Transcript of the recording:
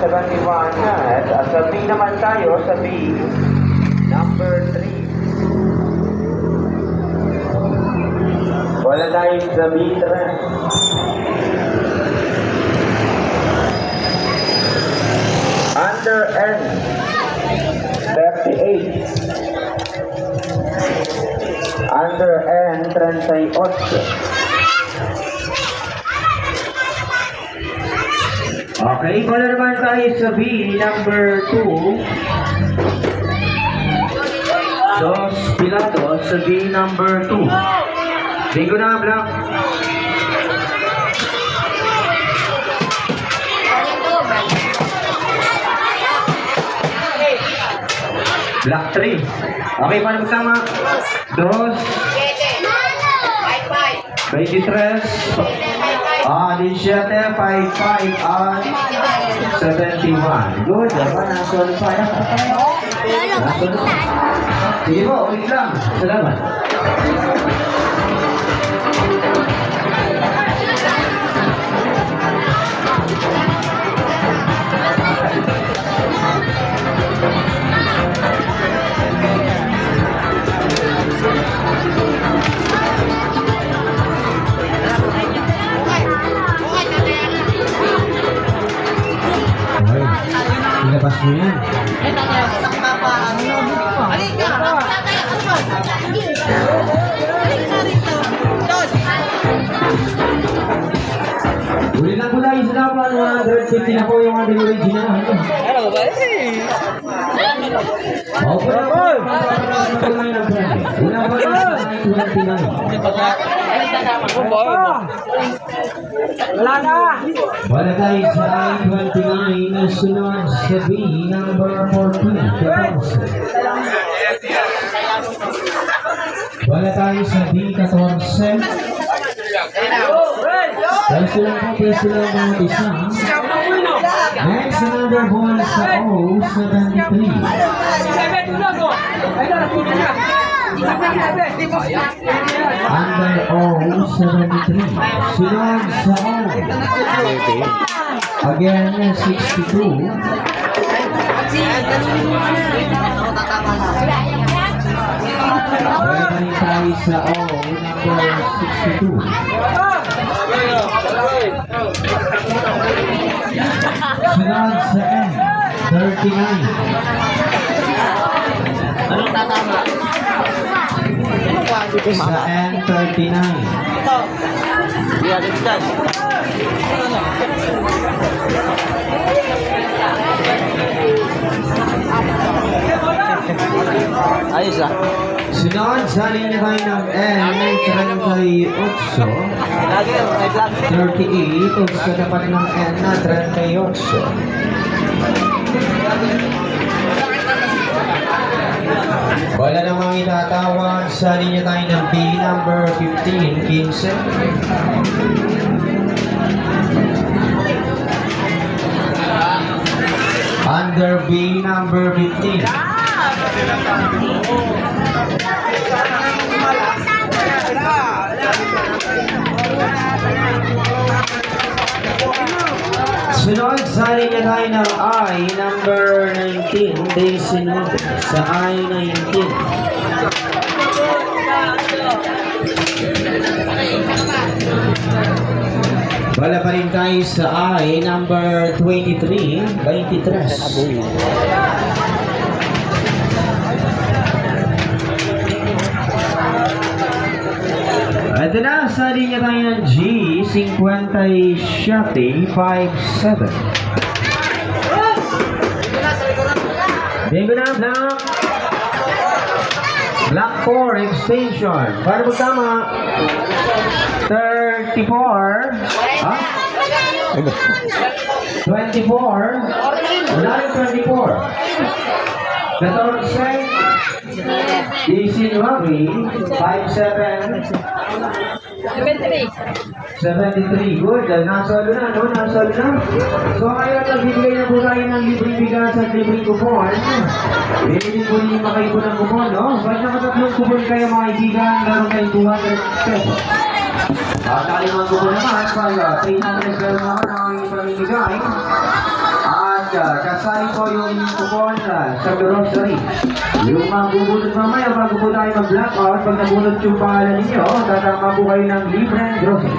71 na. At sa B naman tayo, sa B, number 3. Wala tayo sa B, tara. Under N, 38. Under N, 38. Okay, wala naman tayo sa B, number 2. Dos Pilatos sa B, number 2. Bingo na, Black. Black 3. Okay, paano magtama? Dos, 23, ah, 17, 55, at 71. Good, diba? Nasunod pa yan. Nasunod. Sige po. Ilabas mo yan. Uli lang po tayo sa laban. 150 na po yung ating original. Ano ba eh? Opo na po. Una pa lang sa 29. Ano ba? Wala na! Wala tayo sa I-29 na sunod sa B, number 14. Keponse. Wala tayo sa B14. Pwesto lang po, pwesto lang mga isa. Next, another ball sa O73. Under O73. Sunod sa O. Again, 62. Wala rin tayo sa O, number 62. Sunod sa N, 39. Sa N, 39. Di ada dyan. Ayos ah. Sunod sa linya tayo ng N, 38. Lagi may vlog. 38 o sa dapat ng N na 38. Wala namang itatawag sa linya tayo ng B number 15, 15. Under B number 15. Sunod sa linya tayo ng I number 19. Day sunod sa I-19. Wala pa rin tayo sa I number 23, 23. Ito na, sa linya tayo ng G, 57, 57. Bingo na, Black. Black 4, extension. Para magtama, 34. Ha? 24. Wala rin 24. 14. DC Nuavi, 57. 73. Good. Nasolo na, no? Nasolo na. So, ngayon, nagbibigay na po tayo ng libreng bigas at libreng kupon. Hindi po ninyo makaipo ng kupon, no? Ba't nakatatlong kupon kayo, mga kaibigan, meron kayong 200 pesos. At mga kupon naman, pag uh, 300 pesos naman ang aming Pampanga. Kasali po yung coupon uh, sa grocery. Yung mabubunod mamaya, bago po tayo mag-blackout, pag nabunod yung pangalan ninyo, oh, tatama po kayo ng libreng grocery.